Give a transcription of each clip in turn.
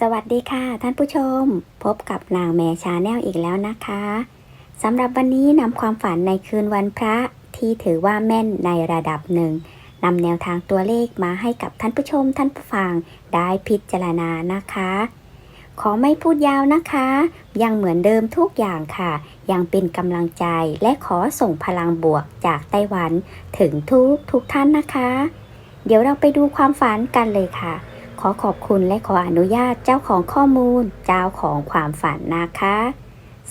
สวัสดีค่ะท่านผู้ชม พบกับนางแมชาแนลอีกแล้วนะคะสำหรับวันนี้นำความฝันในคืนวันพระที่ถือว่าแม่นในระดับหนึ่งนำแนวทางตัวเลขมาให้กับท่านผู้ชมท่านผู้ฟังได้พิจารณานะคะ ขอไม่พูดยาวนะคะ ยังเหมือนเดิมทุกอย่างค่ะ ยังเป็นกำลังใจและขอส่งพลังบวกจากไต้หวันถึงทุกทุกท่านนะคะ เดี๋ยวเราไปดูความฝันกันเลยค่ะ ขอขอบคุณและขออนุญาตเจ้าของข้อมูล เจ้าของความฝันนะคะ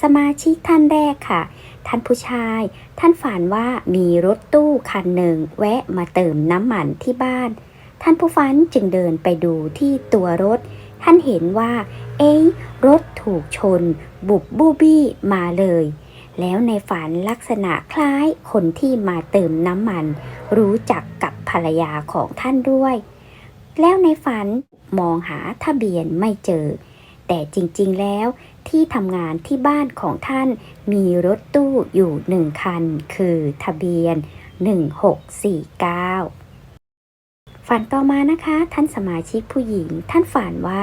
สมาชิกท่านแรกค่ะ ท่านผู้ชาย ท่านฝันว่ามีรถตู้คันหนึ่งแวะมาเติมน้ำมันที่บ้าน ท่านผู้ฝันจึงเดินไปดูที่ตัวรถ ท่านเห็นว่า เอ๊ะรถถูกชน บุบบูบี้มาเลย แล้วในฝันลักษณะคล้ายคนที่มาเติมน้ำมัน รู้จักกับภรรยาของท่านด้วย แล้วในฝันมองหาทะเบียนไม่เจอ แต่จริงๆแล้วที่ทำงานที่บ้านของท่านมีรถตู้อยู่หนึ่งคัน คือทะเบียน 1649 ฝันต่อมานะคะ ท่านสมาชิกผู้หญิง ท่านฝันว่า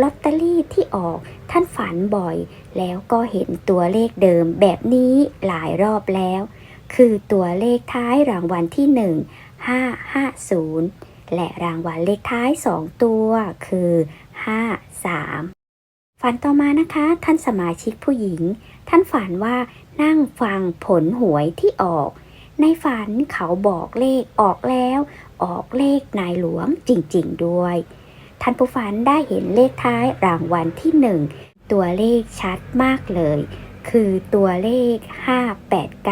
ลอตเตอรี่ที่ออกท่านฝันบ่อย แล้วก็เห็นตัวเลขเดิมแบบนี้หลายรอบแล้ว คือตัวเลขท้ายรางวัลที่ 1 550 และรางวัลเลขท้าย 2 ตัวคือ 5 3 ฝันต่อมานะคะ ท่านสมาชิกผู้หญิง ท่านฝันว่านั่งฟังผลหวยที่ออก ในฝันเขาบอกเลขออกแล้ว ออกเลขนายหลวงจริงๆด้วย ท่านผู้ฝันได้เห็นเลขท้ายรางวัลที่หนึ่งตัวเลขชัดมากเลย คือตัวเลข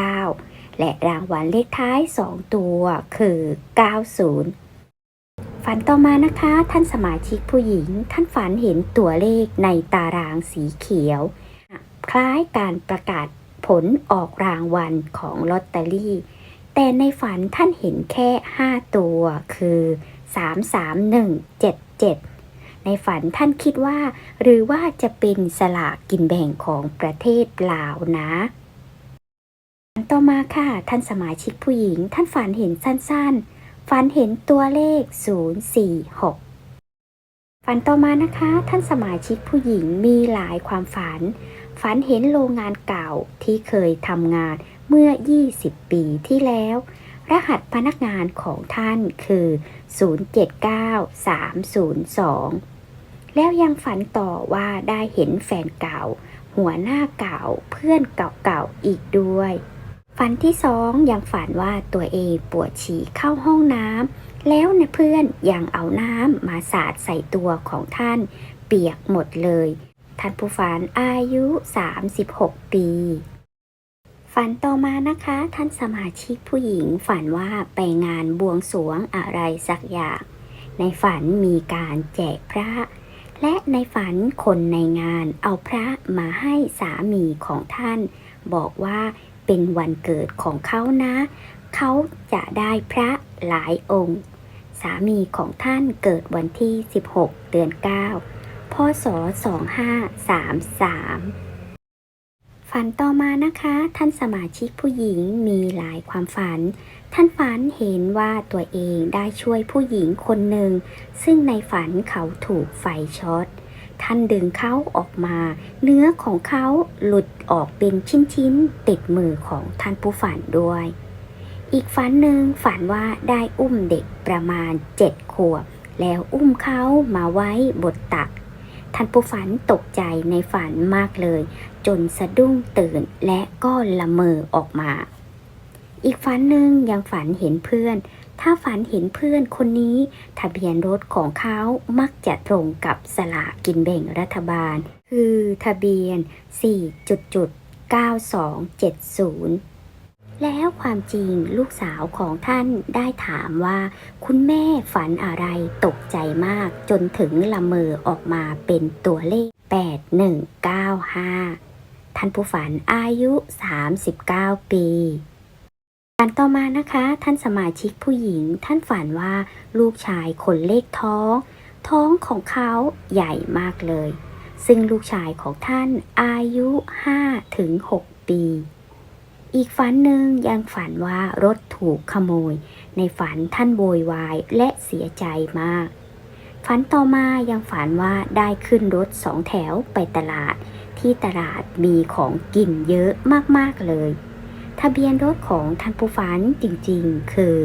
589และรางวัลเลขท้าย 2 ตัวคือ 90 ฝันต่อมานะคะ ท่านสมาชิกผู้หญิง ท่านฝันเห็นตัวเลขในตารางสีเขียว คล้ายการประกาศผลออกรางวัลของลอตเตอรี่ แต่ในฝันท่านเห็นแค่ 5 ตัวคือ 33177 ในฝันท่านคิดว่า หรือว่าจะเป็นสลากกินแบ่งของประเทศลาวนะฝันต่อมาค่ะ ท่านสมาชิกผู้หญิง ท่านฝันเห็นสั้นๆ ฝันเห็นตัวเลข 046 ฝันต่อมานะคะ ท่านสมาชิกผู้หญิงมีหลายความฝัน ฝันเห็นโรงงานเก่าที่เคยทำงานเมื่อ 20 ปีที่แล้ว รหัสพนักงานของท่านคือ 079302 แล้วยังฝันต่อว่าได้เห็นแฟนเก่า หัวหน้าเก่าเพื่อนเก่าๆอีกด้วย ฝันที่สองยังฝันว่าตัวเองปวดฉี่เข้าห้องน้ำแล้วนะเพื่อนยังเอาน้ำมาสาดใส่ตัวของท่าน เปียกหมดเลย ท่านผู้ฝันอายุ 36 ปี ฝันต่อมานะคะ ท่านสมาชิกผู้หญิงฝันว่าไปงานบวงสรวงอะไรสักอย่าง ในฝันมีการแจกพระ และในฝันคนในงานเอาพระมาให้สามีของท่าน บอกว่า เป็นวันเกิดของเขานะ เขาจะได้พระหลายองค์ สามีของท่านเกิดวันที่ 16 เดือน 9 พศ 2533 ฝันต่อมานะคะ ท่านสมาชิกผู้หญิงมีหลายความฝัน ท่านฝันเห็นว่าตัวเองได้ช่วยผู้หญิงคนหนึ่ง ซึ่งในฝันเขาถูกไฟช็อต ท่านดึงเขาออกมา เนื้อของเขาหลุดออกเป็นชิ้นๆ ติดมือของท่านผู้ฝันด้วย อีกฝันหนึ่งฝันว่าได้อุ้มเด็กประมาณเจ็ดขวบ แล้วอุ้มเขามาไว้บนตัก ท่านผู้ฝันตกใจในฝันมากเลย จนสะดุ้งตื่นและก็ละเมอออกมา อีกฝันหนึ่งยังฝันเห็นเพื่อน ถ้าฝันเห็นเพื่อนคนนี้ทะเบียนรถของเขามักจะตรงกับสลากกินแบ่งรัฐบาล คือทะเบียน 4.9270แล้วความจริงลูกสาวของท่านได้ถามว่า คุณแม่ฝันอะไรตกใจมากจนถึงละเมอออกมาเป็นตัวเลข 8195 ท่านผู้ฝันอายุ 39 ปี ฝันต่อมานะคะ ท่านสมาชิกผู้หญิง ท่านฝันว่าลูกชายคนเลขท้อง ท้องของเขาใหญ่มากเลย ซึ่งลูกชายของท่านอายุ5ถึง6ปี อีกฝันหนึ่งยังฝันว่ารถถูกขโมย ในฝันท่านโวยวายและเสียใจมาก ฝันต่อมายังฝันว่าได้ขึ้นรถสองแถวไปตลาด ที่ตลาดมีของกินเยอะมากๆเลยะเบียนรถของท่านผู้ฝันจริงๆ คือ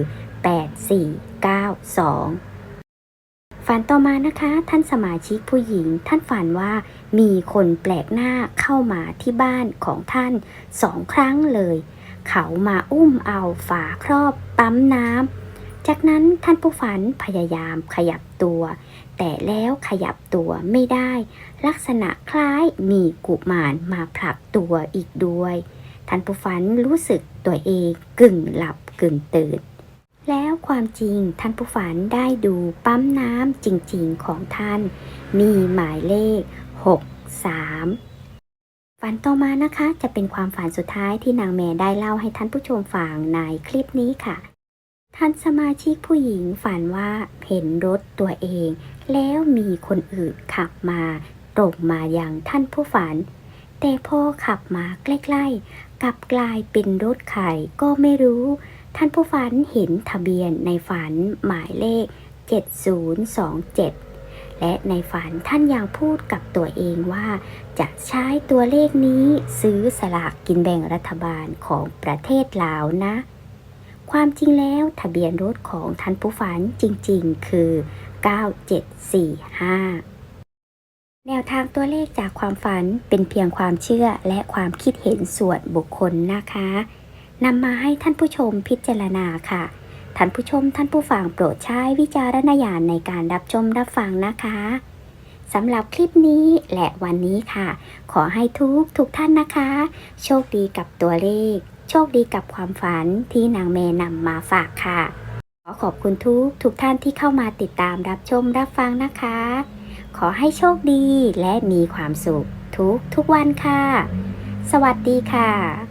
8492 ฝันต่อมานะคะ ท่านสมาชิกผู้หญิง ท่านฝันว่ามีคนแปลกหน้าเข้ามาที่บ้านของท่านสองครั้งเลย เขามาอุ้มเอาฝาครอบปั๊มน้ำ จากนั้นท่านผู้ฝันพยายามขยับตัว แต่แล้วขยับตัวไม่ได้ ลักษณะคล้ายมีกุมารมาผลักตัวอีกด้วย ท่านผู้ฝันรู้สึกตัวเองกึ่งหลับกึ่งตื่น แล้วความจริงท่านผู้ฝันได้ดูปั๊มน้ำจริงๆของท่าน มีหมายเลข 63ฝันต่อมานะคะจะเป็นความฝันสุดท้ายที่นางแม่ได้เล่าให้ท่านผู้ชมฟังในคลิปนี้ค่ะ ท่านสมาชิกผู้หญิงฝันว่าเห็นรถตัวเอง แล้วมีคนอื่นขับมาตรงมาอย่างท่านผู้ฝัน แต่พอขับมาใกล้ๆกลับกลายเป็นรถไข่ก็ไม่รู้ ท่านผู้ฝันเห็นทะเบียนในฝันหมายเลข 7027 และในฝันท่านยังพูดกับตัวเองว่า จะใช้ตัวเลขนี้ซื้อสลากกินแบ่งรัฐบาลของประเทศลาวนะ ความจริงแล้วทะเบียนรถของท่านผู้ฝันจริงๆ คือ 9745 แนวทางตัวเลขจากความฝันเป็นเพียงความเชื่อและความคิดเห็นส่วนบุคคลนะคะนำมาให้ท่านผู้ชมพิจารณาค่ะ ท่านผู้ชมท่านผู้ฟังโปรดใช้วิจารณญาณในการรับชมรับฟังนะคะสำหรับคลิปนี้และวันนี้ค่ะ ขอให้ทุกทุกท่านนะคะ โชคดีกับตัวเลข โชคดีกับความฝันที่นางเมนำมาฝากค่ะ ขอขอบคุณทุกทุกท่านที่เข้ามาติดตามรับชมรับฟังนะคะ ขอให้โชคดีและมีความสุขทุกทุกวันค่ะ สวัสดีค่ะ